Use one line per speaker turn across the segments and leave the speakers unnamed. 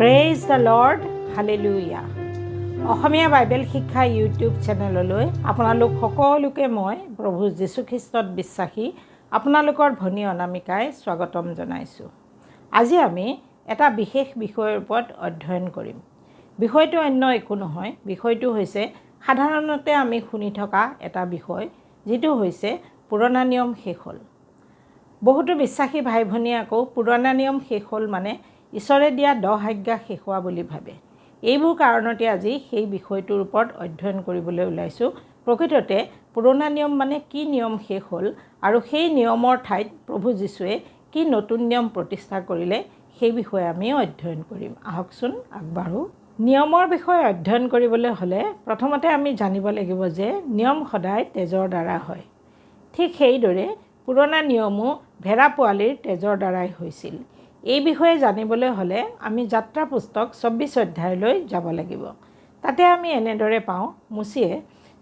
Praise the lord hallelujah Asamiya Bible শিক্ষা YouTube চেনেললৈ আপোনালোক সকলোকে মই প্ৰভু যীশুখ্ৰীষ্টত বিশ্বাসী আপোনালোকৰ ভনী অনামিকাই স্বাগতম জনাইছোঁ। আজি আমি এটা বিশেষ বিষয়ৰ ওপৰত অধ্যয়ন কৰিম। বিষয়টো অন্য একো নহয় বিষয়টো হৈছে সাধাৰণতে আমি শুনি থকা এটা বিষয় যিটো হৈছে পুৰণা নিয়ম শেষ হ'ল। বহুতো বিশ্বাসী ভাই ভনীয়ে আকৌ পুৰণা নিয়ম শেষ হ'ল মানে ঈশ্বৰে দিয়া দহ আজ্ঞা শেষ হোৱা বুলি ভাবে। এইবোৰ কাৰণতে আজি সেই বিষয়টোৰ ওপৰত অধ্যয়ন কৰিবলৈ ওলাইছোঁ। প্ৰকৃততে পুৰণা নিয়ম মানে কি নিয়ম শেষ হ'ল আৰু সেই নিয়মৰ ঠাইত প্ৰভু যীশুৱে কি নতুন নিয়ম প্ৰতিষ্ঠা কৰিলে সেই বিষয়ে আমি অধ্যয়ন কৰিম। আহকচোন আগবাঢ়োঁ। নিয়মৰ বিষয়ে অধ্যয়ন কৰিবলৈ হ'লে প্ৰথমতে আমি জানিব লাগিব যে নিয়ম সদায় তেজৰ দ্বাৰা হয়। ঠিক সেইদৰে পুৰণা নিয়মো ভেড়া পোৱালিৰ তেজৰ দ্বাৰাই হৈছিল। এই বিষয়ে জানিবলৈ হ'লে আমি যাত্ৰা পুস্তক চৌব্বিছ অধ্যায়লৈ যাব লাগিব। তাতে আমি এনেদৰে পাওঁ, মুচিয়ে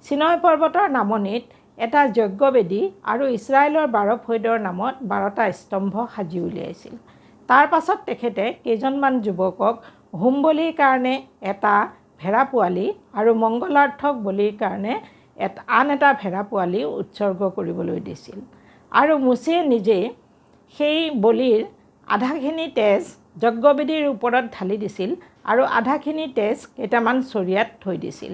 চিনয় পৰ্বতৰ নামনিত এটা যজ্ঞবেদী আৰু ইছৰাইলৰ বাৰ ফৈদৰ নামত বাৰটা স্তম্ভ সাজি উলিয়াইছিল। তাৰ পাছত তেখেতে কেইজনমান যুৱকক হোম বলিৰ কাৰণে এটা ভেড়া পোৱালি আৰু মংগলাৰ্থক বলিৰ কাৰণে এটা, আন এটা ভেড়া পোৱালি উৎসৰ্গ কৰিবলৈ দিছিল। আৰু মুচিয়ে নিজেই সেই বলিৰ আধাখিনি তেজ যজ্ঞবেদীৰ ওপৰত ঢালি দিছিল আৰু আধাখিনি তেজ কেইটামান চৰিয়াত থৈ দিছিল।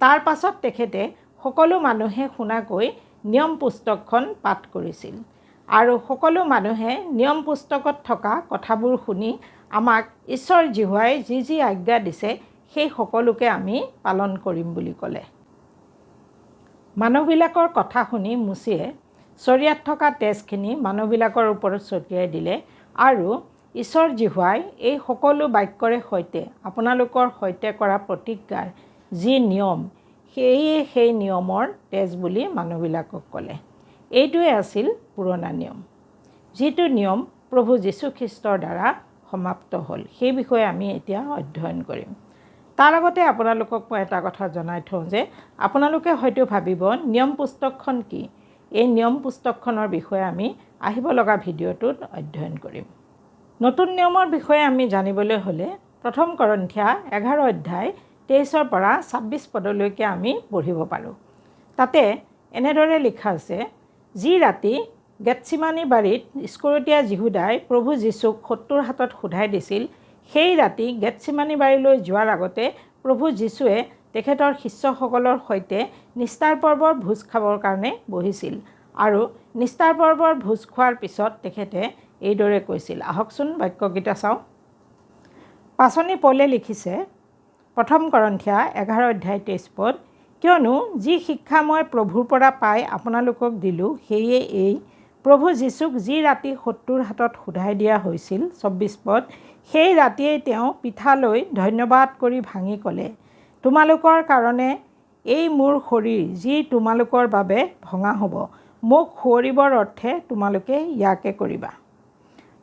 তাৰ পাছত তেখেতে সকলো মানুহে শুনাকৈ নিয়ম পুস্তকখন পাঠ কৰিছিল আৰু সকলো মানুহে নিয়ম পুস্তকত থকা কথাবোৰ শুনি আমাক ঈশ্বৰ জিহুৱাই যি যি আজ্ঞা দিছে সেই সকলোকে আমি পালন কৰিম বুলি ক'লে। মানুহবিলাকৰ কথা শুনি মুচিয়ে চৰিয়াত থকা তেজখিনি মানুহবিলাকৰ ওপৰত ছটিয়াই দিলে আৰু ঈশ্বৰ জিহুৱাই এই সকলো বাক্যৰে সৈতে আপোনালোকৰ সৈতে কৰা প্ৰতিজ্ঞাৰ যি নিয়ম সেয়ে সেই নিয়মৰ তেজ বুলি মানুহবিলাকক ক'লে। এইটোৱে আছিল পুৰণা নিয়ম। যিটো নিয়ম প্ৰভু যীশুখ্ৰীষ্টৰ দ্বাৰা সমাপ্ত হ'ল সেই বিষয়ে আমি এতিয়া অধ্যয়ন কৰিম। তাৰ আগতে আপোনালোকক মই এটা কথা জনাই থওঁ যে আপোনালোকে হয়তো ভাবিব নিয়ম পুস্তকখন কি? এই নিয়ম পুস্তকখনৰ বিষয়ে আমি আহিব লগা ভিডিঅ'টোত অধ্যয়ন কৰিম। নতুন নিয়মৰ বিষয়ে আমি জানিবলৈ হ'লে প্ৰথম কৰন্থিয়া এঘাৰ অধ্যায় তেইছৰ পৰা ছাব্বিছ পদলৈকে আমি পঢ়িব পাৰোঁ। তাতে এনেদৰে লিখা আছে যি ৰাতি গেটচিমানী বাৰীত স্কৰতীয়া যীহুদাই প্ৰভু যীশুক শত্ৰুৰ হাতত সোধাই দিছিল সেই ৰাতি গেটচিমানী বাৰীলৈ যোৱাৰ আগতে প্ৰভু যীশুৱে তেখেতৰ শিষ্যসকলৰ সৈতে নিষ্ঠাৰ পৰ্বৰ ভোজ খাবৰ কাৰণে বহিছিল আৰু নিষ্ঠাৰ পৰ্বৰ ভোজ খোৱাৰ পিছত তেখেতে এইদৰে কৈছিল আহকচোন বাক্যকেইটা চাওঁ। পাচনি পলে লিখিছে প্ৰথম কৰন্থিয়া এঘাৰ অধ্যায় তেইছ পদ কিয়নো যি শিক্ষা মই প্ৰভুৰ পৰা পাই আপোনালোকক দিলোঁ সেয়ে এই প্ৰভু যীশুক যি ৰাতি শত্ৰুৰ হাতত সোধাই দিয়া হৈছিল চৌব্বিছ পদ সেই ৰাতিয়েই তেওঁ পিঠা লৈ ধন্যবাদ কৰি ভাঙি ক'লে। তোমালোকৰ কাৰণে এই মোৰ শৰীৰ যি তোমালোকৰ বাবে ভঙা হ'ব মোক সোঁৱৰিবৰ অৰ্থে তোমালোকে ইয়াকে কৰিবা।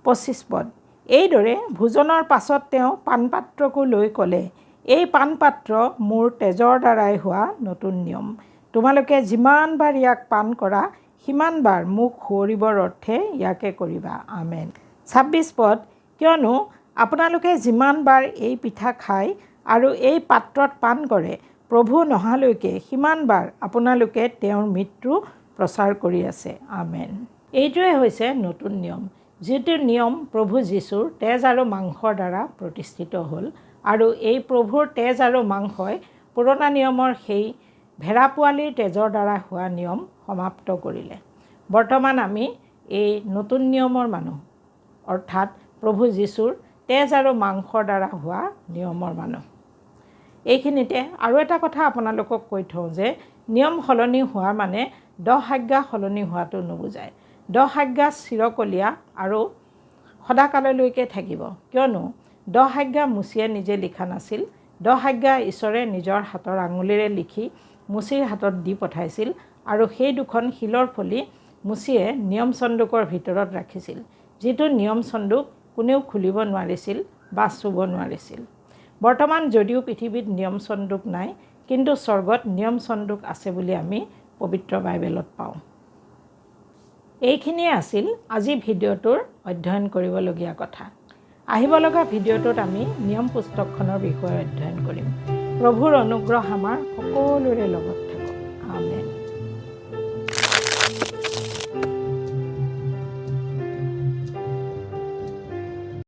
পঁচিছ পদ। এইদৰে ভোজনৰ পাছত তেওঁ পাণপাত্ৰকো লৈ ক'লে এই পাণপাত্ৰ মোৰ তেজৰ দ্বাৰাই হোৱা নতুন নিয়ম। তোমালোকে যিমানবাৰ ইয়াক পাণ কৰা সিমানবাৰ মোক সোঁৱৰিবৰ অৰ্থে ইয়াকে কৰিবা। আমেন। ছাব্বিছ পদ। কিয়নো আপোনালোকে যিমানবাৰ এই পিঠা খায় আৰু এই পাত্ৰত পাণ কৰে প্ৰভু নহালৈকে সিমানবাৰ আপোনালোকে তেওঁৰ মৃত্যু প্ৰচাৰ কৰি আছে। আমেন। এইটোৱে হৈছে নতুন নিয়ম। যিটো নিয়ম প্ৰভু যীশুৰ তেজ আৰু মাংসৰ দ্বাৰা প্ৰতিষ্ঠিত হ'ল আৰু এই প্ৰভুৰ তেজ আৰু মাংসই পুৰণা নিয়মৰ সেই ভেড়া পোৱালিৰ তেজৰ দ্বাৰা হোৱা নিয়ম সমাপ্ত কৰিলে। বৰ্তমান আমি এই নতুন নিয়মৰ মানুহ। অৰ্থাৎ প্ৰভু যীশুৰ তেজ আৰু মাংসৰ দ্বাৰা হোৱা নিয়মৰ মানুহ। এইখিনিতে আৰু এটা কথা আপোনালোকক কৈ থওঁ যে নিয়ম সলনি হোৱাৰ মানে দহ আজ্ঞা সলনি হোৱাটো নুবুজায়। দহ আজ্ঞা চিৰকলীয়া আৰু সদাকাললৈকে থাকিব। কিয়নো দহ আজ্ঞা মুচিয়ে নিজে লিখা নাছিল। দহ আজ্ঞা ঈশ্বৰে নিজৰ হাতৰ আঙুলিৰে লিখি মুচিৰ হাতত দি পঠাইছিল আৰু সেই দুখন শিলৰ ফলি মুচিয়ে নিয়ম চন্দুকৰ ভিতৰত ৰাখিছিল। যিটো নিয়ম চন্দুক কোনেও খুলিব নোৱাৰিছিল বা চুব নোৱাৰিছিল। বৰ্তমান যদিও পৃথিৱীত নিয়ম চন্দুক নাই কিন্তু স্বৰ্গত নিয়ম চন্দুক আছে বুলি আমি পবিত্ৰ বাইবেলত পাওঁ। এইখিনিয়ে আছিল আজি ভিডিঅ'টোৰ অধ্যয়ন কৰিবলগীয়া কথা। আহিব লগা ভিডিঅ'টোত আমি নিয়ম পুস্তকখনৰ বিষয়ে অধ্যয়ন কৰিম। প্ৰভুৰ অনুগ্ৰহ আমাৰ সকলোৰে লগত